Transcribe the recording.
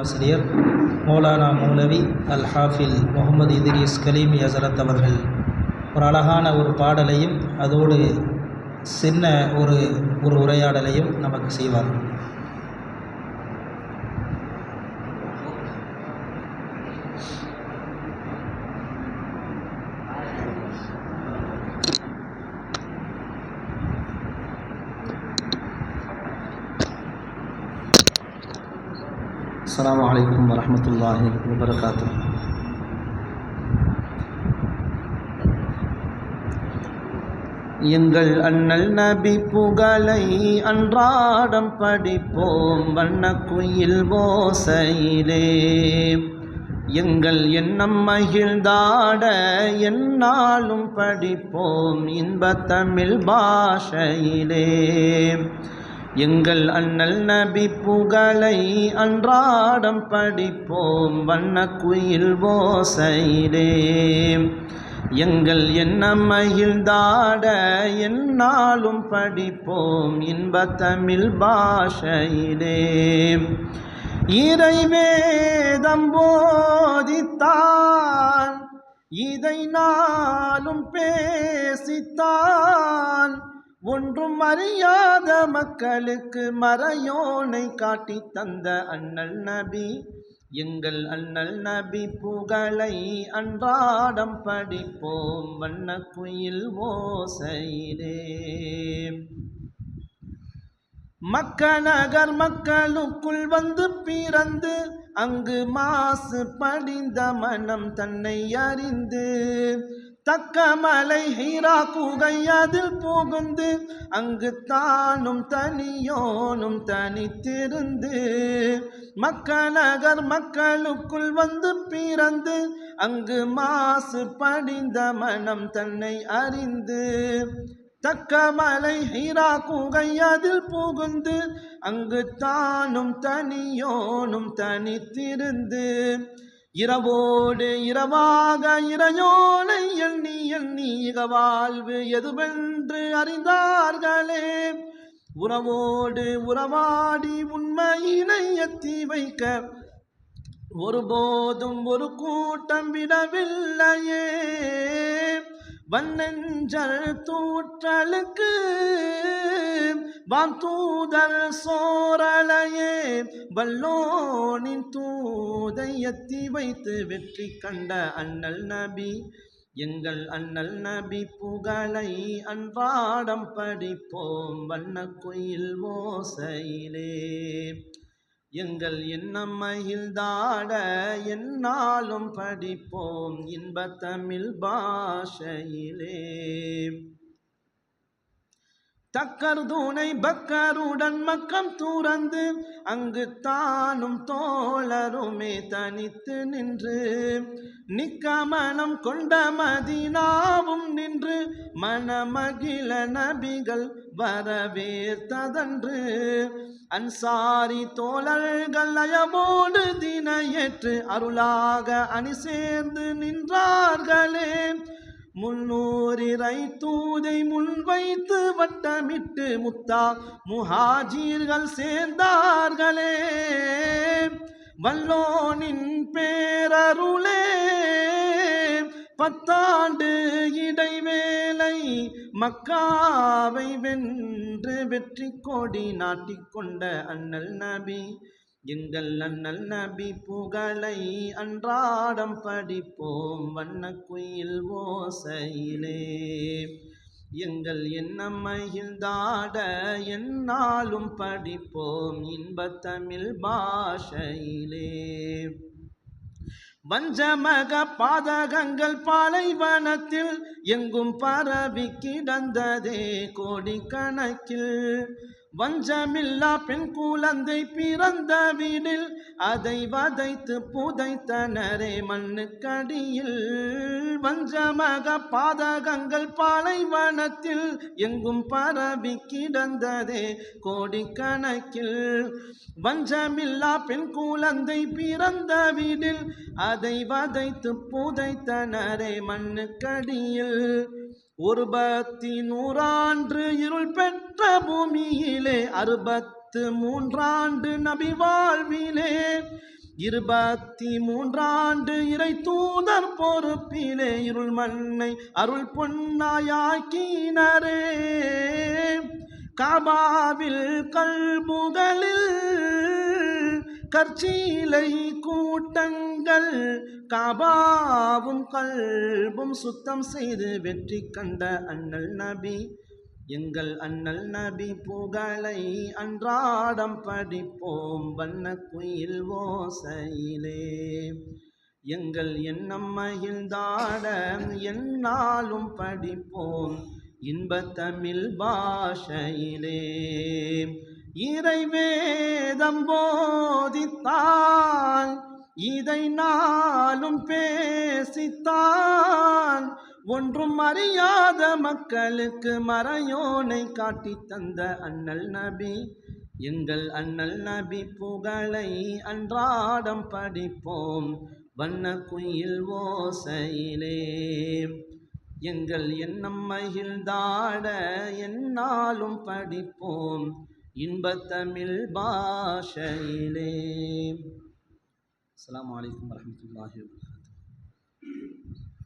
ஆசிரியர் மௌலானா மௌலவி அல் ஹாஃபில் முகமது இதிரிஸ் கலீமி ஹசரத் அவர்கள். ஒரு அழகான ஒரு பாடலையும் அதோடு சின்ன ஒரு ஒரு உரையாடலையும் நமக்கு செய்வார். அஸ்ஸலாமு அலைக்கும் வரஹ்மத்துல்லாஹி வபரகாத்துஹ் எங்கள் அண்ணல் நபி புகழை அன்றாடம் படிப்போம் வண்ண குயில் ஓசையிலே. எங்கள் எண்ணம் மகிழ்ந்தாட என்னாலும் படிப்போம் இன்ப தமிழ் பாஷையிலே. எங்கள் அண்ணல் நபி புகழை அன்றாடம் படிப்போம். வண்ண குயில் ஓசையிலே எங்கள் எண்ணம் மகிழ்ந்தாட என்னாலும் படிப்போம். இன்ப தமிழ் பாஷையிலே இறைவேதம் போதித்தான். இதை நாளும் பேசித்தான். ஒன்றும் அறியாத மக்களுக்கு மறையோனை காட்டி தந்த அண்ணல் நபி. எங்கள் அண்ணல் நபி புகழை அன்றாடம் படிப்போம் வண்ண குயில் ஓசையிலே. மக்கநகர் மக்களுக்குள் வந்து பிறந்து அங்கு மாசு படிந்த மனம் தன்னை அறிந்து தக்க மலை ஹீரா குகை அதில் புகுந்து அங்கு தானும் தனியோனும் தனித்திருந்து. மக்கநகர் மக்களுக்குள் வந்து பிறந்து அங்கு மாசு படிந்த மனம் தன்னை அறிந்து. தக்க மலை ஹீரா குகை அதில் புகுந்து அங்கு தானும் தனியோனும் தனித்திருந்து. இரவோடு இரவாக இறையோனை எண்ணி எண்ணி இக வாழ்வு எதுவென்று அறிந்தார்களே. உறவோடு உறவாடி உண்மையினை எத்தி வைக்க ஒருபோதும் ஒரு கூட்டம் விடவில்லையே. வன்னெஞ்சல் தூற்றலுக்கு வான் தூதல் சோரலையே வல்லோனின் தூதை எத்தி வைத்து வெற்றி கண்ட அண்ணல் நபி. எங்கள் அண்ணல் நபி புகழை அன்றாடம் படிப்போம் வண்ண குயில் ஓசையிலே. எங்கள் எண்ணம் மகிழ்ந்தாட என்னாலும் படிப்போம் இன்பத்தமிழ் பாஷையிலே. தக்கர் தூணை பக்கருடன் மக்கம் துறந்து அங்கு தானும் தோழருமே தனித்து நின்று நிக்க மனம் கொண்ட மதினாவும் நின்று மனமகிழ நபிகள் வரவேற்றதன்று அன்சாரி தோழர்கள் அயமோடு தினையேற்று அருளாக அணி சேர்ந்து நின்றார்களே. முன்னூறு ஓரிரை தூதை முன்வைத்து வட்டமிட்டு முத்தா முஹாஜீர்கள் சேர்ந்தார்களே. வல்லோனின் பேரருளே பத்தாண்டு இடைவேளை மக்காவை வென்று வெற்றி கொடி நாட்டிக்கொண்ட அண்ணல் நபி எங்கள் அண்ணல் நபி புகழை அன்றாடம் படிப்போம். வண்ண குயில் ஓசையிலே. எங்கள் எண்ணம் மகிழ்ந்தாட என்னாலும் படிப்போம். இன்பத்தமிழ் பாஷையிலே. வஞ்சமக பாதகங்கள் பாலைவனத்தில் எங்கும் பரவி கிடந்ததே கோடிக்கணக்கில். வஞ்சமில்லா பெண் குழந்தை பிறந்த வீடில் அதை வதைத்து புதைத்தனரே மண்ணுக்கடியில். வஞ்சமாக பாதகங்கள் பாலைவனத்தில் எங்கும் பரவி கிடந்ததே கோடிக்கணக்கில். வஞ்சமில்லா பெண் குழந்தை பிறந்த வீடில் அதை வதைத்து புதைத்தனரே மண்ணுக்கடியில். ஒரு நூறாண்டு இருள் பெற்ற பூமியிலே அறுபத்து மூன்றாண்டு நபி வாழ்விலே இருபத்தி மூன்றாண்டு இறை தூதர் பொறுப்பிலே இருள் மண்ணை அருள் பொன்னாயாக்கினரே. காபாவில் கல்புகளில் கற்சீலை கூட்டங்கள் காபாவும் கல்பும் சுத்தம் செய்து வெற்றி கண்ட அண்ணல் நபி. எங்கள் அண்ணல் நபி புகழை அன்றாடம் படிப்போம் வண்ண குயில் ஓசையிலே. எங்கள் எண்ணம் மகிழ்ந்தாட என்னாலும் படிப்போம் இன்பத் தமிழ் பாஷையிலே. இறைவேதம் போதித்தான் இதை நாளும் பேசித்தான். ஒன்றும் அறியாத மக்களுக்கு மறையோனை காட்டித் தந்த அண்ணல் நபி எங்கள் அண்ணல் நபி புகழை அன்றாடம் படிப்போம் வண்ண குயில் ஓசையிலே. எங்கள் எண்ணம் மகிழ்ந்தாட என்னாலும் படிப்போம் இன்பத் தமிழ் பாஷையிலே அஸ்ஸலாமு அலைக்கும் வரஹ்மத்துல்லாஹி வபரகாத்துஹு